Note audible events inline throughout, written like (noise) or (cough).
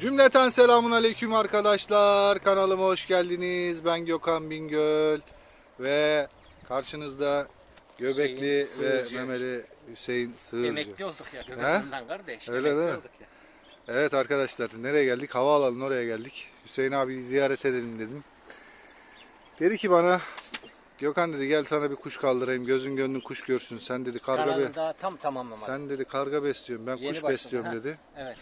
Cümleten selamun aleyküm arkadaşlar. Kanalıma hoş geldiniz. Ben Gökhan Bingöl ve karşınızda Göbekli Hüseyin ve Sığırcı. Memeli Hüseyin Sığırcı. Emekli olduk ya göbeğimden kardeş. Öyle emekli değil mi? olduk ya. Evet arkadaşlar nereye geldik? Havaalanına oraya geldik. Hüseyin abi ziyaret edelim dedim. Dedi ki bana Gökhan dedi gel sana bir kuş kaldırayım. Gözün gönlün kuş görsün. Sen dedi karga be daha tam tamamlamadı. sen dedi karga besliyorum. Ben Yeni kuş başladı, besliyorum ha. dedi. Evet.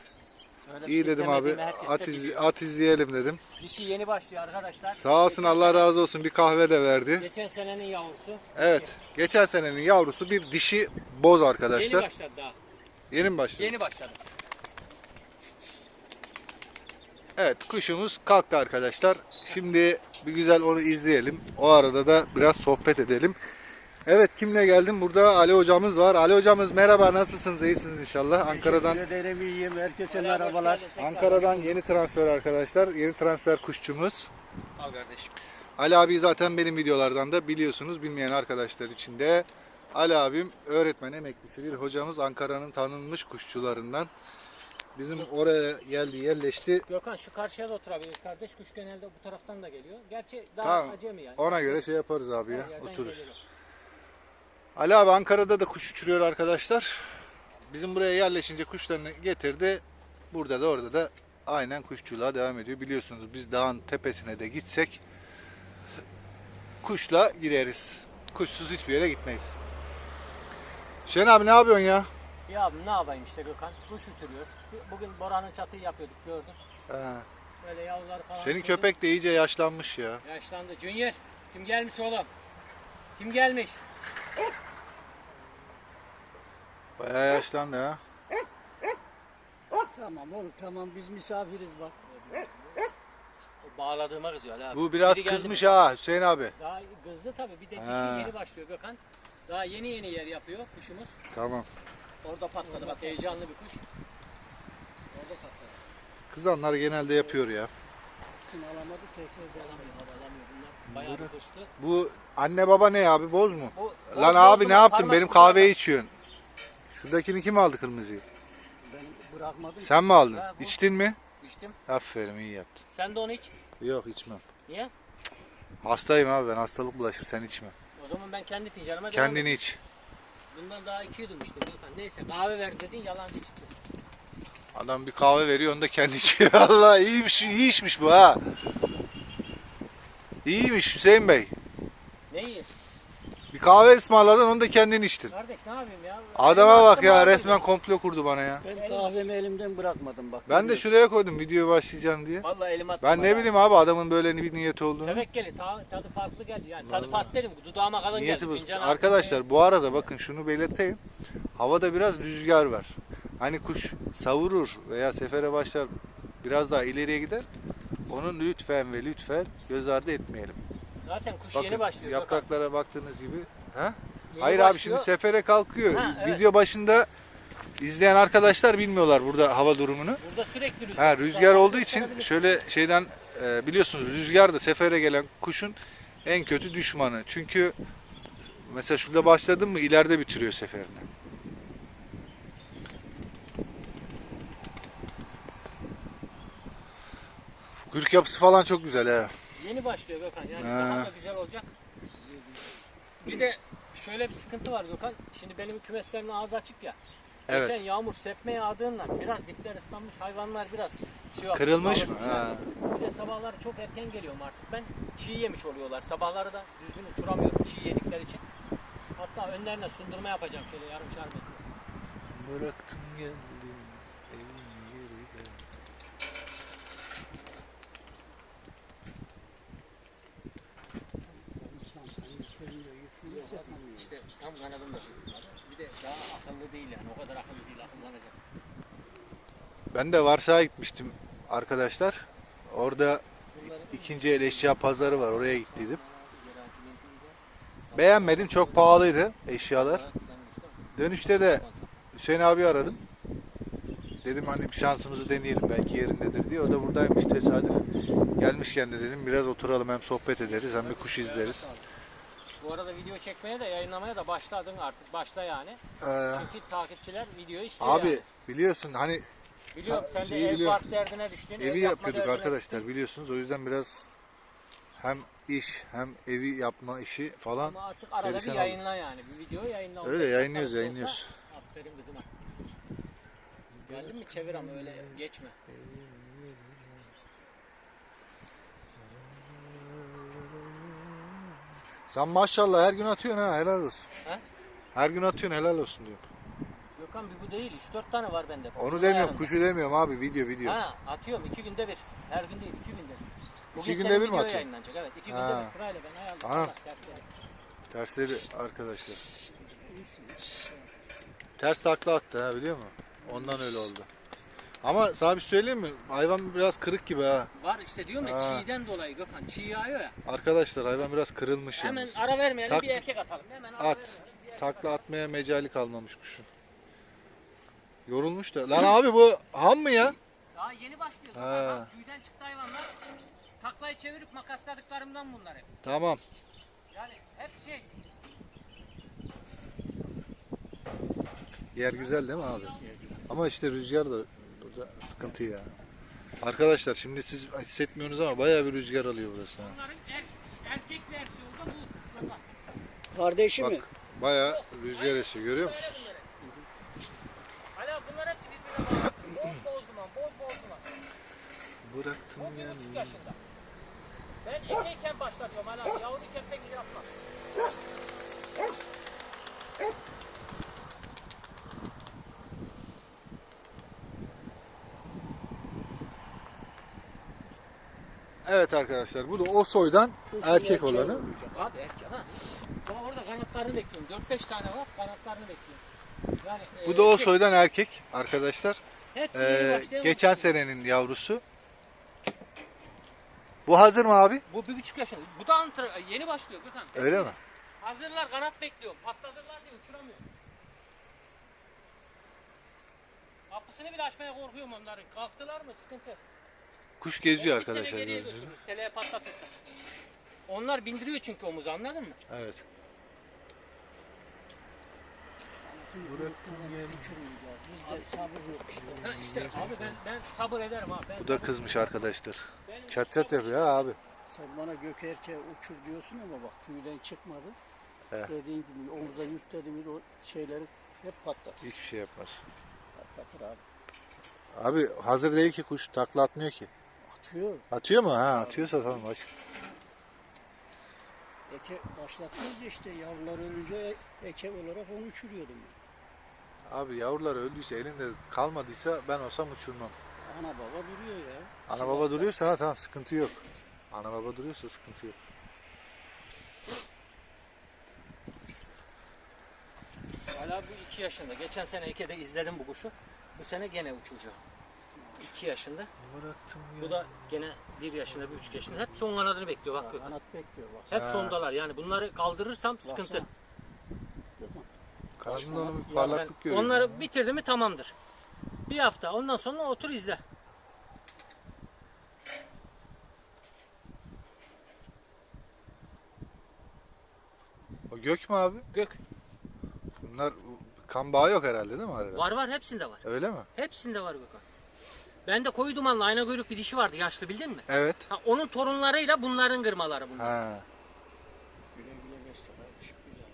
Öyle İyi dedim abi. At, iz- biliyor. at izleyelim dedim. Dişi yeni başlıyor arkadaşlar. Sağ olsun Allah razı olsun bir kahve de verdi. Geçen senenin yavrusu. Evet. Geçen senenin yavrusu bir dişi boz Yeni arkadaşlar. başladı daha. Yeni mi başladı? Yeni başladı. Evet kuşumuz kalktı arkadaşlar. Şimdi bir güzel onu izleyelim. O arada da biraz sohbet edelim. Evet kimle geldim? Burada Ali hocamız var. Ali hocamız merhaba nasılsınız? İyisiniz inşallah. Ankara'dan ederim iyiyim. Herkese merhabalar. Ankara'dan yeni transfer arkadaşlar. Yeni transfer kuşçumuz. Al kardeşim. Ali abi zaten benim videolardan da biliyorsunuz. Bilmeyen arkadaşlar için de Ali abim öğretmen emeklisi bir hocamız. Ankara'nın tanınmış kuşçularından. Bizim oraya geldi yerleşti. Gökhan şu karşıya da oturabiliriz kardeş. Kuş genelde bu taraftan da geliyor. Gerçi daha Tamam. acemi yani. Ona göre şey yaparız abi Her ya. yerden Otururuz. geliyor. Ali abi Ankara'da da kuş uçuruyor arkadaşlar. Bizim buraya yerleşince kuşlarını getirdi. Burada da orada da aynen kuşçuluğa devam ediyor. Biliyorsunuz biz dağın tepesine de gitsek kuşla gideriz. Kuşsuz hiçbir yere gitmeyiz. Şen abi ne yapıyorsun ya? Ya abi ne yapayım işte Gökhan. Kuş uçuruyoruz. Bugün Boran'ın çatıyı yapıyorduk gördün. Ha, Böyle yavruları falan Senin uçurduk. köpek de iyice yaşlanmış ya. Yaşlandı. Junior kim gelmiş oğlum? Kim gelmiş? Bayağı yaşlandı ha. Tamam oğlum tamam biz misafiriz bak. O bağladığıma kızıyor abi. Bu biraz Biri geldi kızmış mi? ha Hüseyin abi. Daha kızdı tabii. Bir de dişi Ha. yeni başlıyor Gökhan. Daha yeni yeni yer yapıyor kuşumuz. Tamam. Orada patladı bak heyecanlı bir kuş. Orada patladı. Kızanlar genelde yapıyor ya. Şimdi alamadı tekrar devam. Alamıyor abi alamıyor bunlar. Bayağı bir. Bu anne baba ne abi boz mu? Bu, Lan o- abi ne yaptın? Benim kahveyi adam. içiyorsun. Şuradakini kim aldı kırmızıyı? Ben bırakmadım. Sen mi aldın? Ha, bu. İçtin mi? İçtim. Aferin iyi yaptın. Sen de onu iç. Yok içmem. Niye? Hastayım abi ben hastalık bulaşır sen içme. O zaman ben kendi fincanıma Kendini iç. Bundan daha iki yudum içtim Gökhan. Neyse kahve ver dedin yalancı çıktı. Adam bir kahve veriyor onu da kendi içiyor. (laughs) Allah iyiymiş, iyi içmiş bu ha. İyiymiş Hüseyin Bey. Ne iyi? Kahve ısmarladın onu da kendin içtin. Kardeş ne yapayım ya? Adama bak ya resmen komplo kurdu bana ya. Ben kahvemi elimden bırakmadım bak. Ben de şuraya koydum videoya başlayacağım diye. Vallahi elim attım. Ben ne bileyim abi adamın böyle bir niyeti olduğunu. Tevekkeli ta, tadı farklı geldi yani. Tadı farklı dedim. Dudağıma kalın Niyeti geldi. bu. Fincan altı Arkadaşlar bu arada bakın şunu belirteyim. Havada biraz rüzgar var. Hani kuş savurur veya sefere başlar biraz daha ileriye gider. Onu lütfen ve lütfen göz ardı etmeyelim. Zaten kuş Bakın yeni başlıyor. Gökhan. yapraklara baktığınız gibi. Ha? Yeni Hayır abi başlıyor. şimdi sefere kalkıyor. Ha, evet. Video başında izleyen arkadaşlar bilmiyorlar burada hava durumunu. Burada sürekli rüzgar. Ha, rüzgar olduğu için şöyle şeyden e, biliyorsunuz rüzgar da sefere gelen kuşun en kötü düşmanı. Çünkü mesela şurada başladın mı ileride bitiriyor seferini. Kürk yapısı falan çok güzel ha. Yeni başlıyor Gökhan. Yani Ha. daha da güzel olacak. Bir de şöyle bir sıkıntı var Gökhan. Şimdi benim kümeslerimin ağzı açık ya. Evet. Geçen yağmur sepme yağdığından biraz dipler ıslanmış hayvanlar biraz şey yapmış, Kırılmış mı? Ha. Bir de sabahları çok erken geliyorum artık ben. Çiğ yemiş oluyorlar. Sabahları da düzgün uçuramıyorum çiğ yedikleri için. Hatta önlerine sundurma yapacağım şöyle yarım metre. Bıraktım geldim tam kanadımda. Bir de daha akıllı değil yani o kadar akıllı değil akıllanacak. Ben de Varsa'ya gitmiştim arkadaşlar. Orada ikinci el eşya pazarı var oraya gittiydim. Beğenmedim çok pahalıydı eşyalar. Dönüşte de Hüseyin abi aradım. Dedim hani bir şansımızı deneyelim belki yerindedir diye. O da buradaymış tesadüf. Gelmişken de dedim biraz oturalım hem sohbet ederiz hem bir kuş izleriz. Bu arada video çekmeye de yayınlamaya da başladın artık. Başla yani. Ee, Çünkü takipçiler videoyu istiyor abi yani. biliyorsun hani Biliyorum sen de şeyi ev biliyorum. park derdine düştün. ev Evi yapma yapıyorduk derdine arkadaşlar düştün. biliyorsunuz. O yüzden biraz hem iş hem evi yapma işi falan. Ama artık arada perişan bir olduk. yayınla yani. Bir video yayınla. Öyle, 15 dakikalık yayınlıyoruz, da olsa, yayınlıyoruz. Aferin kızıma. Geldin mi çevir ama öyle geçme. Sen maşallah her gün atıyorsun ha helal olsun. Ha? Her gün atıyorsun helal olsun diyorum. Gökhan bir bu değil 3-4 tane var bende. Onu Bunun demiyorum ayarında. kuşu demiyorum abi video video. Ha atıyorum iki günde bir. Her gün değil iki günde bir. Bugün İki günde senin bir mi video atıyorsun? yayınlanacak evet. iki günde Ha. bir sırayla ben ayarladım. Anam. Allah dersleri. Tersleri arkadaşlar. Ters takla attı ha biliyor musun? Ondan öyle oldu. Ama sana bir şey söyleyeyim mi? Hayvan biraz kırık gibi ha. Var işte diyorum ya Ha. çiğden dolayı Gökhan. Çiğ yağıyor ya. Arkadaşlar hayvan biraz kırılmış Hemen yalnız. ara vermeyelim Tak- bir erkek atalım. Hemen ara At. vermeyelim. Takla atmaya mecali kalmamış kuşun. Yorulmuş da. Lan abi bu ham mı ya? Daha yeni başlıyor. Bak, bak tüyden çıktı hayvanlar. Taklayı çevirip makasladıklarımdan bunlar hep. Tamam. Yani hep şey. Yer güzel değil mi abi? Ama işte rüzgar da burada sıkıntı ya. Arkadaşlar şimdi siz hissetmiyorsunuz ama bayağı bir rüzgar alıyor burası ha. Bunların er, erkek versiyonu da bu. Gökhan. Kardeşi Bak mi? bayağı rüzgar esiyor görüyor musun? Böyle bunları. Hala bunlar hepsi birbirine bağlı. Boz boz duman, boz boz duman. Bıraktım Bu bir buçuk yaşında. Ben ekeyken başlatıyorum hala. Yavruyken pek şey yapmam. Evet arkadaşlar bu da o soydan erkek erkeği olanı. olmayacak. Abi erkek ha. Bak orada kanatlarını bekliyorum. 4-5 tane var. Kanatlarını bekliyorum. Yani, Bu e, da o erkek. soydan erkek arkadaşlar. Hepsi Ee, geçen senenin yavrusu. Bu hazır mı abi? Bu bir buçuk yaşında. Bu da antra, yeni başlıyor Gökhan. Öyle mi? Hazırlar kanat bekliyorum. Patladırlar diye uçuramıyor. Kapısını bile açmaya korkuyorum onların. Kalktılar mı sıkıntı. Kuş geziyor arkadaşlar. geriye götürür. Teleye patlatırsa. Onlar bindiriyor çünkü omuzu anladın mı? Evet. Uçurmayacağız. Bizde sabır yok işte. Ha işte abi ben ben sabır ederim abi. Ben Bu da kızmış arkadaşlar. Ben- Çat çat yapıyor ha abi. Sen bana gök erkeğe uçur diyorsun ama bak tüyden çıkmadı. He. Dediğin gibi omuza yükledim o şeyleri hep patlatır. Hiçbir şey yapmaz. Patlatır abi. Abi hazır değil ki kuş. Takla atmıyor ki. Atıyor. Atıyor mu? Ha atıyorsa tamam bak. Eke başlatıyoruz işte yavrular ölünce eke olarak onu uçuruyordum. ben. Abi yavrular öldüyse elinde kalmadıysa ben olsam uçurmam. Ana baba duruyor ya. Ana baba duruyorsa ha tamam sıkıntı yok. Ana baba duruyorsa sıkıntı yok. Hala bu 2 yaşında. Geçen sene Eke'de izledim bu kuşu. Bu sene gene uçuracak. 2 yaşında. Bıraktım Bu da gene 1 yaşında, 1 3 yaşında. Hep son kanadını bekliyor bak. Gökhan. Kanat bekliyor bak. Hep Ha. sondalar. Yani bunları kaldırırsam sıkıntı. Onun bir parlaklık görüyorum. onları bitirdi mi tamamdır. Bir hafta. Ondan sonra otur izle. O gök mü abi? Gök. Bunlar kan bağı yok herhalde değil mi arada? Var var hepsinde var. Öyle mi? Hepsinde var Gökhan. Bende koyu dumanlı ayna kuyruk bir dişi vardı yaşlı bildin mi? Evet. Ha, onun torunlarıyla bunların kırmaları bunlar. Ha. Güle güle besle kardeşim. Güzel.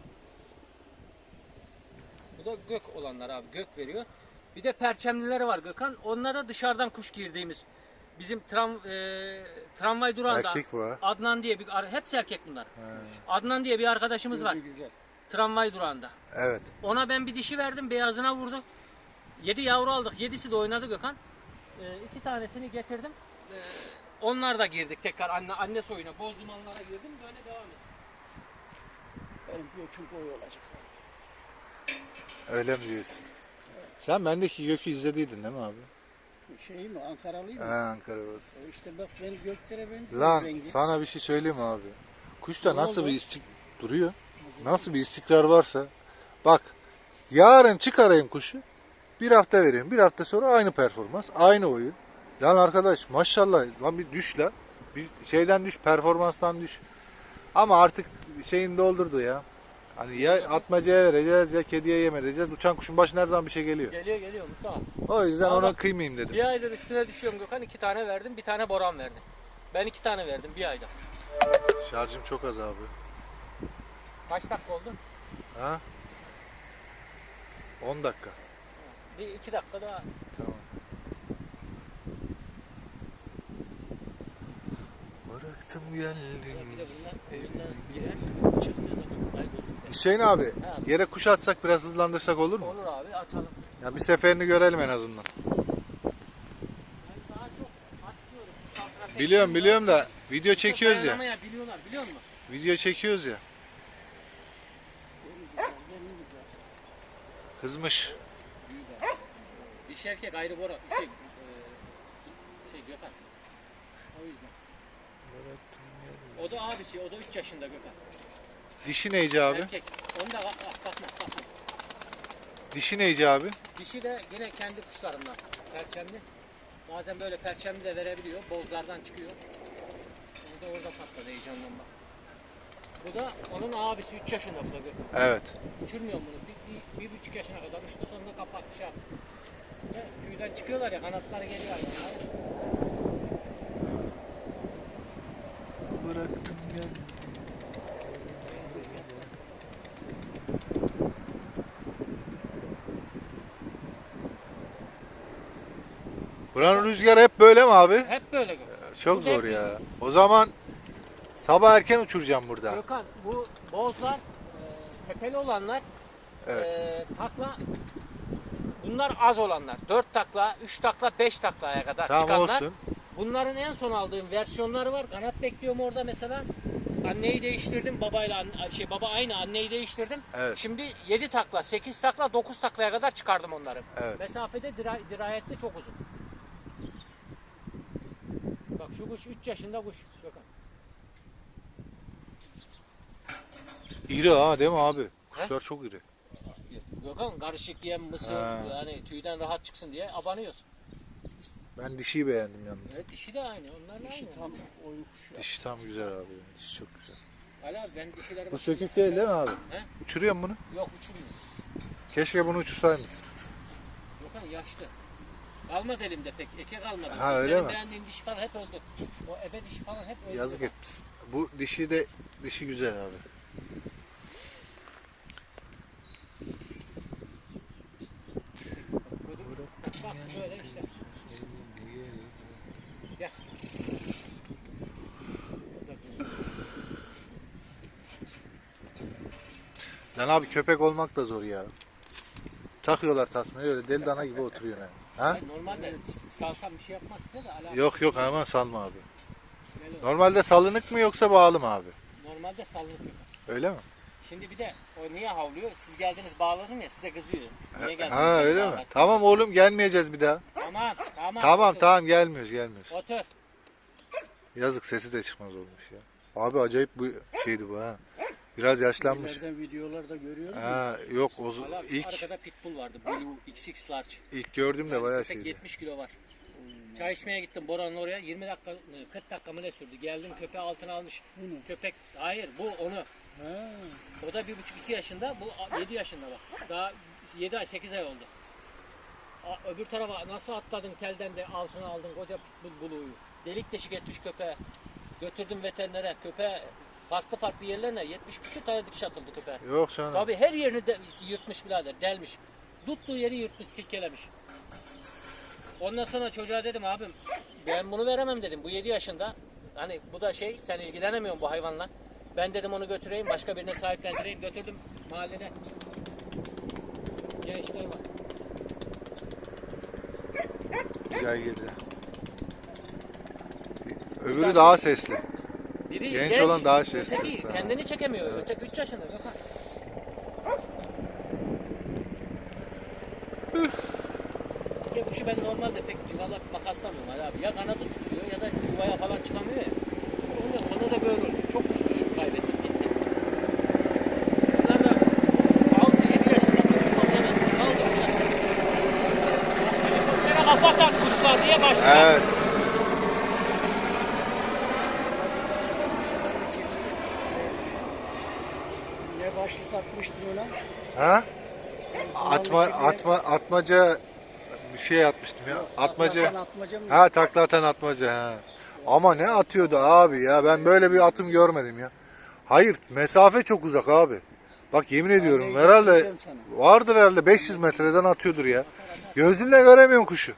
Bu da gök olanlar abi gök veriyor. Bir de perçemlileri var Gökhan. Onlara dışarıdan kuş girdiğimiz bizim tram, e, tramvay durağında Erkek bu ha. Adnan diye bir ar- hepsi erkek bunlar. Adnan diye bir arkadaşımız var Güzel, Güzel. tramvay durağında. Evet. Ona ben bir dişi verdim beyazına vurdu. 7 yavru aldık. 7'si de oynadı Gökhan. E, iki tanesini getirdim. E, onlar da girdik tekrar anne anne soyuna. Boz dumanlara girdim. Böyle devam ettim. Benim göküm boy olacak. Öyle mi diyorsun? Sen bendeki gökü izlediydin değil mi abi? Şey mi Ankaralıyım mı? Ankara burası. E İşte bak ben göklere benziyorum Lan rengi. sana bir şey söyleyeyim mi abi? Kuşta Ne nasıl oldu? bir istik duruyor? Nasıl bir istikrar varsa bak yarın çıkarayım kuşu bir hafta vereyim bir hafta sonra aynı performans aynı oyun. Lan arkadaş maşallah lan bir düş la bir şeyden düş performanstan düş. Ama artık şeyini doldurdu ya. Hani ya atmacaya vereceğiz ya kediye yem edeceğiz. Uçan kuşun başına her zaman bir şey geliyor. Geliyor geliyor Mustafa. O yüzden Ama ona kıymayayım dedim. Bir aydır üstüne düşüyorum Gökhan. iki tane verdim. Bir tane Boran verdi. Ben iki tane verdim bir ayda. Şarjım çok az abi. Kaç dakika oldu? Ha? 10 dakika. Bir iki dakika daha. Tamam. Bıraktım geldim. Hüseyin abi Ha. yere kuş atsak biraz hızlandırsak olur mu? Olur abi açalım. Ya bir seferini görelim en azından. Ben daha çok atmıyorum. Biliyorum biliyorum da video çekiyoruz ya. Dayanamaya biliyorlar biliyor musun? Video çekiyoruz ya. Kızmış. Dişi erkek ayrı Boran. Şey, e, şey Gökhan. O yüzden. O da abisi, o da 3 yaşında Gökhan. Dişi neyci abi? Erkek. Onu da bak, bak, bakma, bakma. Dişi neyci abi? Dişi de yine kendi kuşlarından. Perçemli. Bazen böyle perçemli de verebiliyor. Bozlardan çıkıyor. O da orada patladı heyecandan bak. Bu da onun abisi 3 yaşında bu da Gökhan. Evet. Uçurmuyorum bunu. Bir, bir, bir buçuk yaşına kadar uçtu sonunda kapattı şey yaptı. Tüyden çıkıyorlar ya kanatları geliyor. Bıraktım geldim. Buranın rüzgarı hep böyle mi abi? Hep böyle Gökhan. Çok Burada zor hep ya. O zaman sabah erken uçuracağım burada. Gökhan bu bozlar, e, tepeli olanlar, Evet. e, takla bunlar az olanlar. 4 takla, 3 takla, 5 taklaya kadar Tamam çıkanlar. olsun. Bunların en son aldığım versiyonları var. Kanat bekliyorum orada mesela. Anneyi değiştirdim babayla şey baba aynı anneyi değiştirdim. Evet. Şimdi 7 takla, 8 takla, 9 taklaya kadar çıkardım onları. Evet. Mesafede dira, dirayetli çok uzun. Bak şu kuş 3 yaşında kuş. Gökhan. İri ha değil mi abi? Kuşlar çok iri. Gökhan karışık yem mısır Ha. yani tüyden rahat çıksın diye abanıyoruz. Ben dişiyi beğendim yalnız. Evet dişi de aynı. Onlarla Dişi aynı. tam oyun kuşu. Dişi tam güzel abi. Dişi çok güzel. Ali abi ben dişileri Bu sökük değil değil mi abi? He? Uçuruyor mu bunu? Yok uçurmuyor. Keşke bunu uçursaymışsın. Gökhan yaşlı. Kalmadı elimde pek. Eke kalmadı. Ha, öyle Senin mi? beğendiğin dişi falan hep öldü. O ebe dişi falan hep öldü. Yazık etmişsin. Bu dişi de dişi güzel abi. Bak bak böyle işte. Gel. Lan abi köpek olmak da zor ya. Takıyorlar tasmayı öyle deli dana gibi oturuyor yani. Ha? Hayır, Normalde salsam bir şey yapmaz size de ala. Yok yok hemen salma abi. Normalde salınık mı yoksa bağlı mı abi? Normalde salınık. Öyle mi? Şimdi bir de o niye havlıyor? Siz geldiniz bağladım ya size kızıyor. Niye geldiniz? Ha beni öyle mi? Tamam oğlum gelmeyeceğiz bir daha. Tamam tamam. Tamam otur, tamam gelmiyoruz gelmiyoruz. Otur. Yazık sesi de çıkmaz olmuş ya. Abi acayip bu şeydi bu ha. Biraz yaşlanmış. İleriden videolarda görüyor musun? Ha yok o Hala z- ilk arkada pitbull vardı. Blue XX large. ilk gördüğümde Yani bayağı köpek şeydi. 70 kilo var. Çay içmeye gittim Boran'ın oraya. 20 dakika, 40 dakika mı ne sürdü? Geldim köpeği altına almış. Köpek, hayır bu onu. Ha. O da 1,5-2 yaşında, bu 7 yaşında bak. Daha 7 ay, 8 ay oldu. A- Öbür tarafa nasıl atladın telden de altına aldın koca pitbull buluğu. Delik deşik etmiş köpeğe. Götürdüm veterinere. Köpeğe farklı farklı yerlerine 70 küsur tane dikiş atıldı köpeğe. Yok canım. Tabii her yerini de yırtmış birader, delmiş. Tuttuğu yeri yırtmış, silkelemiş. Ondan sonra çocuğa dedim abim ben bunu veremem dedim. Bu 7 yaşında. Hani bu da şey sen ilgilenemiyorsun bu hayvanla. Ben dedim onu götüreyim başka birine sahiplendireyim. Götürdüm mahallede. Gençler var. Güzel girdi. Öbürü daha sesli. Biri Genç olan daha şey öteki sesli, kendini çekemiyor. Öteki 3 yaşında. Gökhan. Ya kuşu ben normalde pek civalak makaslamıyorum abi. Ya kanadı tutuyor ya da yuvaya falan çıkamıyor ya. Ondan sonra da böyle oluyor. Çok kuş düşüyor kaybettim gitti. Bunlar da 6-7 yaşında konuşmam demezsin. Kaldı uçak. Helikoptere kafa takmışlar diye başladı. Evet. Ne başlık atmıştın ona. Ha? Atma atma atmaca bir şey atmıştım ya. Atmaca. atmacan atmaca mı? Ha takla atan atmaca ha. Ama ne atıyordu abi ya ben böyle bir atım görmedim ya. Hayır mesafe çok uzak abi. Bak yemin ediyorum herhalde vardır herhalde 500 metreden atıyordur ya. Gözünle göremiyorsun kuşu.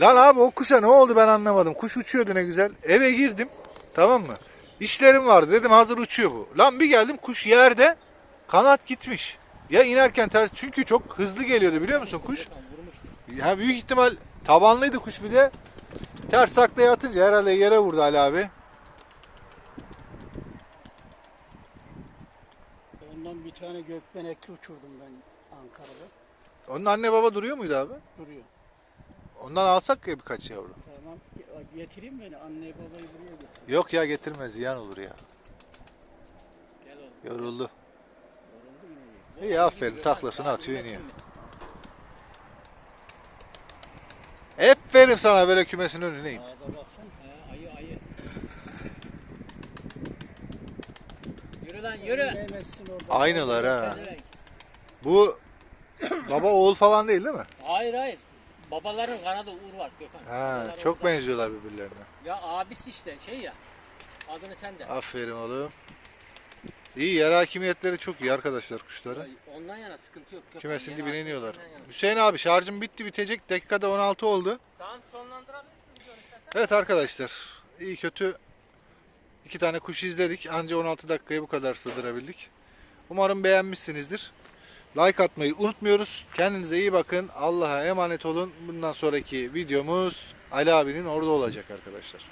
Lan abi o kuşa ne oldu ben anlamadım. Kuş uçuyordu ne güzel. Eve girdim tamam mı? İşlerim vardı dedim hazır uçuyor bu. Lan bir geldim kuş yerde kanat gitmiş. Ya inerken ters çünkü çok hızlı geliyordu biliyor musun kuş? Gökhan vurmuştu. Ya büyük ihtimal tabanlıydı kuş bir de. Ters taklaya atınca herhalde yere vurdu Ali abi. Ondan bir tane gökbenekli uçurdum ben Ankara'da. Onun anne baba duruyor muydu abi? Duruyor. Ondan alsak ya birkaç yavru. Tamam ge- getireyim beni anne babayı buraya götür. Yok ya getirmez ziyan olur ya. Gel oğlum. Yoruldu. Yoruldu yine iyi. Aferin, taklasını atıyor, iniyor. Mı? Aferin sana böyle kümesin önüne in. Ağza baksana. He, ayı ayı. Yürü lan yürü. Aynılar ha. Bu baba oğul falan değil değil mi? Hayır hayır. Babaların kanadı uğur var Gökhan. Ha, çok oradan. benziyorlar birbirlerine. Ya abisi işte şey ya. Adını sen de. Aferin oğlum. İyi yer hakimiyetleri çok iyi arkadaşlar kuşların. Ondan yana sıkıntı yok. Kümesin dibine iniyorlar. Hüseyin abi şarjım bitti bitecek. Dakikada 16 oldu. Tamam sonlandırabilirsin videonu istersen. Evet arkadaşlar. iyi kötü iki tane kuş izledik. Anca 16 dakikaya bu kadar sığdırabildik. Umarım beğenmişsinizdir. Like atmayı unutmuyoruz. Kendinize iyi bakın. Allah'a emanet olun. Bundan sonraki videomuz Ali abinin orada olacak arkadaşlar.